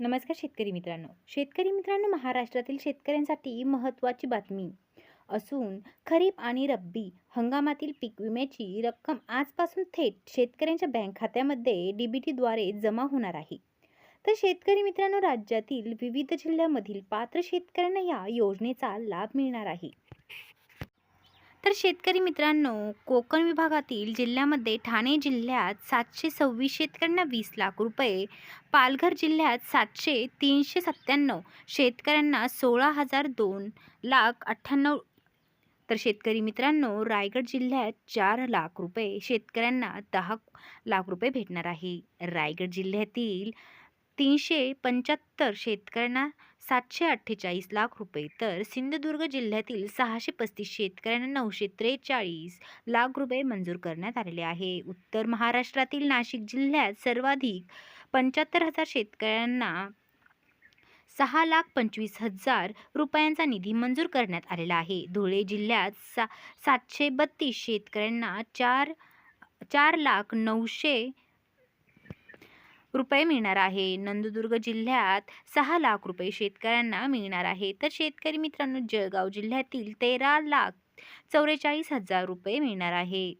नमस्कार शेतकरी मित्रांनो. शेतकरी मित्रांनो महाराष्ट्रातील शेतकऱ्यांसाठी महत्त्वाची बातमी. असून खरीप आणि रब्बी हंगामातील पीक विम्याची रक्कम आजपासून थेट शेतकऱ्यांच्या बँक खात्यामध्ये डी बी टीद्वारे जमा होणार आहे. तर शेतकरी मित्रांनो राज्यातील विविध जिल्ह्यामधील पात्र शेतकऱ्यांना या योजनेचा लाभ मिळणार आहे. तर शेतकरी मित्रांनो कोकण विभागातील जिल्ह्यामध्ये ठाणे जिल्ह्यात सातशे सव्वीस शेतकऱ्यांना वीस लाख रुपये पालघर जिल्ह्यात सातशे तीनशे सत्त्याण्णव शेतकऱ्यांना सोळा हजार दोन लाख अठ्ठ्याण्णव तर शेतकरी मित्रांनो रायगड जिल्ह्यात चार लाख रुपये शेतकऱ्यांना दहा लाख रुपये भेटणार आहे. रायगड जिल्ह्यातील तीनशे पंच्याहत्तर शेतकऱ्यांना सातशे अठ्ठेचाळीस लाख रुपये. तर सिंधुदुर्ग जिल्ह्यातील सहाशे पस्तीस शेतकऱ्यांना नऊशे त्रेचाळीस लाख रुपये मंजूर करण्यात आलेले आहे. उत्तर महाराष्ट्रातील नाशिक जिल्ह्यात सर्वाधिक पंच्याहत्तर हजार शेतकऱ्यांना सहा लाख पंचवीस हजार रुपयांचा निधी मंजूर करण्यात आलेला आहे. धुळे जिल्ह्यात सा सातशे बत्तीस शेतकऱ्यांना चार चार लाख नऊशे रुपये मिळणार आहे. नंदुदुर्ग जिल्ह्यात सहा लाख रुपये शेतकऱ्यांना मिळणार आहे. तर शेतकरी मित्रांनो जळगाव जिल्ह्यातील तेरा लाख चौवेचाळीस हजार रुपये मिळणार आहे.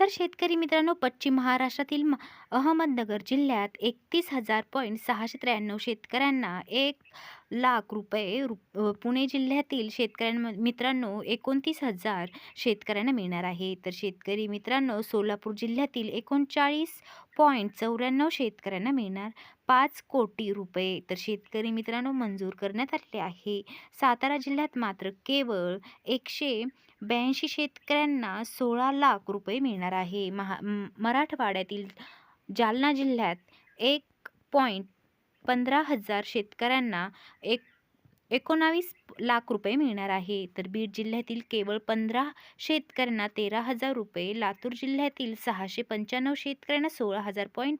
तर शेतकरी मित्रांनो पश्चिम महाराष्ट्रातील म- अहमदनगर जिल्ह्यात एकतीस हजार पॉईंट सहाशे त्र्याण्णव शेतकऱ्यांना एक लाख रुपये रु पुणे जिल्ह्यातील शेतकऱ्यां मित्रांनो एकोणतीस हजार शेतकऱ्यांना मिळणार आहे. तर शेतकरी मित्रांनो सोलापूर जिल्ह्यातील एकोणचाळीस पॉईंट चौऱ्याण्णव शेतकऱ्यांना मिळणार पाच कोटी रुपये. तर शेतकरी मित्रांनो मंजूर करण्यात आलेले आहे. सातारा जिल्ह्यात मात्र केवळ एकशे ब्याऐंशी शेतकऱ्यांना सोळा लाख रुपये मिळणार आहे. महा मराठवाड्यातील जालना जिल्ह्यात एक पॉईंट पंधरा हजार शेतकऱ्यांना एक एकोणावीस लाख रुपये मिळणार आहे. तर बीड जिल्ह्यातील केवळ पंधरा शेतकऱ्यांना तेरा हजार रुपये लातूर जिल्ह्यातील सहाशे पंच्याण्णव शेतकऱ्यांना सोळा हजार पॉईंट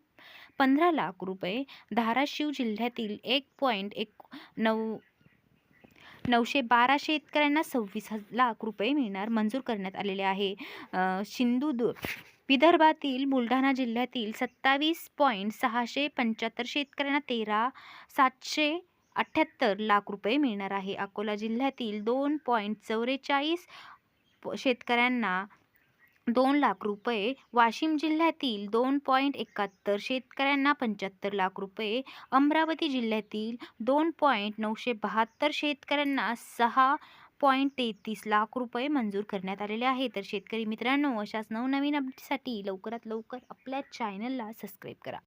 पंधरा लाख रुपये धाराशिव जिल्ह्यातील एक पॉईंट एक नऊ नऊशे बारा शेतकऱ्यांना सव्वीस लाख रुपये मिळणार मंजूर करण्यात आलेले आहे. सिंधुदुर्ग विदर्भातील बुलढाणा जिल्ह्यातील सत्तावीस पॉईंट सहाशे पंच्याहत्तर शेतकऱ्यांना तेरा सातशे अठ्ठ्याहत्तर लाख रुपये मिळणार आहे. अकोला जिल्ह्यातील दोन पॉईंट चौवेचाळीस प- शेतकऱ्यांना दोन लाख रुपये वाशिम जिल्ह्यातील दोन पॉईंट एकाहत्तर शेतकऱ्यांना पंच्याहत्तर लाख रुपये अमरावती जिल्ह्यातील दोन पॉईंट नऊशे बहात्तर शेतकऱ्यांना सहा पॉईंट तेहतीस लाख रुपये मंजूर करण्यात आलेले आहे तर शेतकरी मित्रांनो अशाच नवनवीन अपडेटसाठी लवकरात लवकर आपल्या चॅनलला सबस्क्राईब करा.